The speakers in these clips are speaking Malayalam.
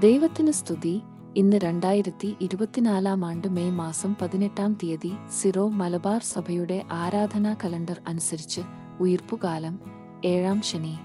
ദൈവത്തിന് സ്തുതി. ഇന്ന് രണ്ടായിരത്തി ഇരുപത്തിനാലാം ആണ്ട് മെയ് മാസം പതിനെട്ടാം തീയതി സിറോ മലബാർ സഭയുടെ ആരാധനാ കലണ്ടർ അനുസരിച്ച് ഉയർപ്പുകാലം ഏഴാം ശനി.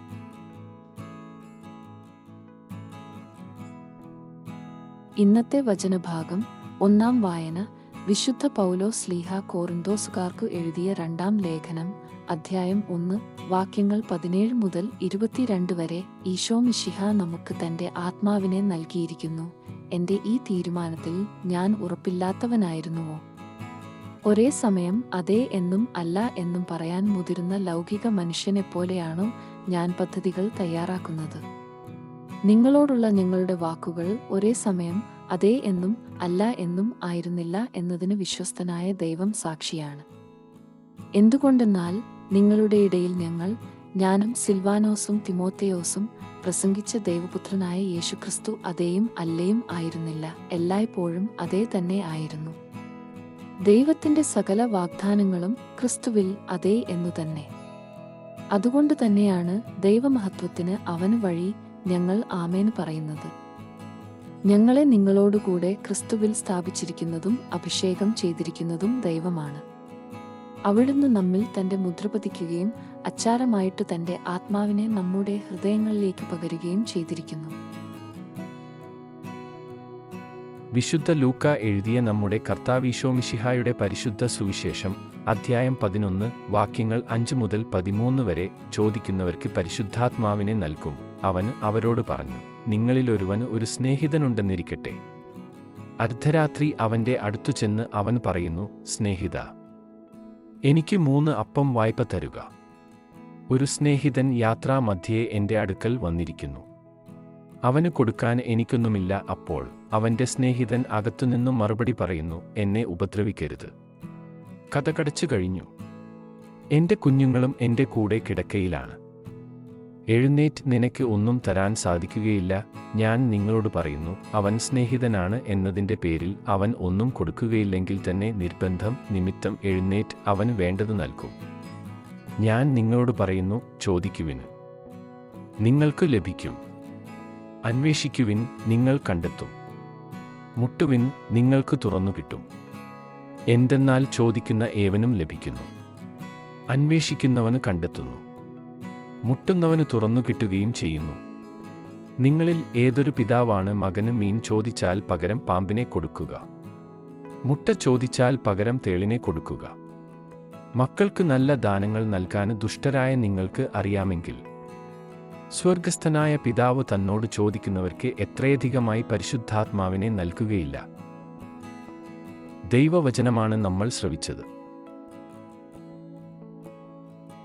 ഇന്നത്തെ വചനഭാഗം ഒന്നാം വായന വിശുദ്ധ പൗലോ സ്ലീഹ കോറിന്തോസുകാർക്കു എഴുതിയ രണ്ടാം ലേഖനം അധ്യായം ഒന്ന് വാക്യങ്ങൾ പതിനേഴ് മുതൽ ഇരുപത്തിരണ്ട് വരെ ഈശോ മിഷിഹ നമുക്ക് തന്റെ ആത്മാവിനെ നൽകിയിരിക്കുന്നു. എന്റെ ഈ തീരുമാനത്തിൽ ഞാൻ ഉറപ്പില്ലാത്തവനായിരുന്നുവോ? ഒരേ സമയം അതേ എന്നും അല്ല എന്നും പറയാൻ മുതിരുന്ന ലൗകിക മനുഷ്യനെപ്പോലെയാണോ ഞാൻ പദ്ധതികൾ തയ്യാറാക്കുന്നത്? നിങ്ങളോടുള്ള നിങ്ങളുടെ വാക്കുകൾ ഒരേ സമയം അതേ എന്നും അല്ല എന്നും ആയിരുന്നില്ല എന്നതിന് വിശ്വസ്തനായ ദൈവം സാക്ഷിയാണ്. എന്തുകൊണ്ടെന്നാൽ നിങ്ങളുടെ ഇടയിൽ ഞങ്ങൾ ഞാനും സിൽവാനോസും തിമോത്തയോസും പ്രസംഗിച്ച ദൈവപുത്രനായ യേശുക്രിസ്തു അതേയും അല്ലയും ആയിരുന്നില്ല. എല്ലായ്പ്പോഴും അതേ തന്നെ ആയിരുന്നു. ദൈവത്തിന്റെ സകല വാഗ്ദാനങ്ങളും ക്രിസ്തുവിൽ അതേ എന്നു തന്നെ. അതുകൊണ്ട് തന്നെയാണ് ദൈവമഹത്വത്തിന് അവന് വഴി ഞങ്ങൾ ആമേന് പറയുന്നത്. ഞങ്ങളെ നിങ്ങളോടുകൂടെ ക്രിസ്തുവിൽ സ്ഥാപിച്ചിരിക്കുന്നതും അഭിഷേകം ചെയ്തിരിക്കുന്നതും ദൈവമാണ്. അവിടുന്ന് നമ്മിൽ തന്റെ മുദ്ര പതിക്കുകയും അച്ചാരമായിട്ട് തന്റെ ആത്മാവിനെ നമ്മുടെ ഹൃദയങ്ങളിലേക്ക് പകരുകയും ചെയ്തിരിക്കുന്നു. വിശുദ്ധ ലൂക്ക എഴുതിയ നമ്മുടെ കർത്താവീശോമിഷിഹായുടെ പരിശുദ്ധ സുവിശേഷം അധ്യായം പതിനൊന്ന് വാക്യങ്ങൾ അഞ്ച് മുതൽ പതിമൂന്ന് വരെ ചോദിക്കുന്നവർക്ക് പരിശുദ്ധാത്മാവിനെ നൽകും. അവൻ അവരോട് പറഞ്ഞു നിങ്ങളിലൊരുവന് ഒരു സ്നേഹിതനുണ്ടെന്നിരിക്കട്ടെ. അർദ്ധരാത്രി അവന്റെ അടുത്തു ചെന്ന് അവൻ പറയുന്നു സ്നേഹിത എനിക്ക് മൂന്ന് അപ്പം വായ്പ തരുക. ഒരു സ്നേഹിതൻ യാത്രാമധ്യേ എന്റെ അടുക്കൽ വന്നിരിക്കുന്നു. അവന് കൊടുക്കാൻ എനിക്കൊന്നുമില്ല അപ്പോൾ അവന്റെ സ്നേഹിതൻ അകത്തുനിന്നും മറുപടി പറയുന്നു എന്നെ ഉപദ്രവിക്കരുത്. കഥ കടച്ചു കഴിഞ്ഞു. എന്റെ കുഞ്ഞുങ്ങളും എന്റെ കൂടെ കിടക്കയിലാണ്. എഴുന്നേറ്റ് നിനക്ക് ഒന്നും തരാൻ സാധിക്കുകയില്ല. ഞാൻ നിങ്ങളോട് പറയുന്നു അവൻ സ്നേഹിതനാണ് എന്നതിന്റെ പേരിൽ അവൻ ഒന്നും കൊടുക്കുകയില്ലെങ്കിൽ തന്നെ നിർബന്ധം നിമിത്തം എഴുന്നേറ്റ് അവന് വേണ്ടത് നൽകും. ഞാൻ നിങ്ങളോട് പറയുന്നു ചോദിക്കുവിന് നിങ്ങൾക്ക് ലഭിക്കും. അന്വേഷിക്കുവിൻ നിങ്ങൾ കണ്ടെത്തും. മുട്ടുവിൻ നിങ്ങൾക്ക് തുറന്നു കിട്ടും. എന്തെന്നാൽ ചോദിക്കുന്ന ഏവനും ലഭിക്കുന്നു. അന്വേഷിക്കുന്നവന് കണ്ടെത്തുന്നു. മുട്ടുന്നവന് തുറന്നു കിട്ടുകയും ചെയ്യുന്നു. നിങ്ങളിൽ ഏതൊരു പിതാവാണ് മകന് മീൻ ചോദിച്ചാൽ പകരം പാമ്പിനെ കൊടുക്കുക. മുട്ട ചോദിച്ചാൽ പകരം തേളിനെ കൊടുക്കുക. മക്കൾക്ക് നല്ല ദാനങ്ങൾ നൽകാൻ ദുഷ്ടരായ നിങ്ങൾക്ക് അറിയാമെങ്കിൽ സ്വർഗസ്ഥനായ പിതാവ് തന്നോട് ചോദിക്കുന്നവർക്ക് എത്രയധികമായി പരിശുദ്ധാത്മാവിനെ നൽകുകയില്ല. ദൈവവചനമാണ് നമ്മൾ ശ്രവിച്ചത്.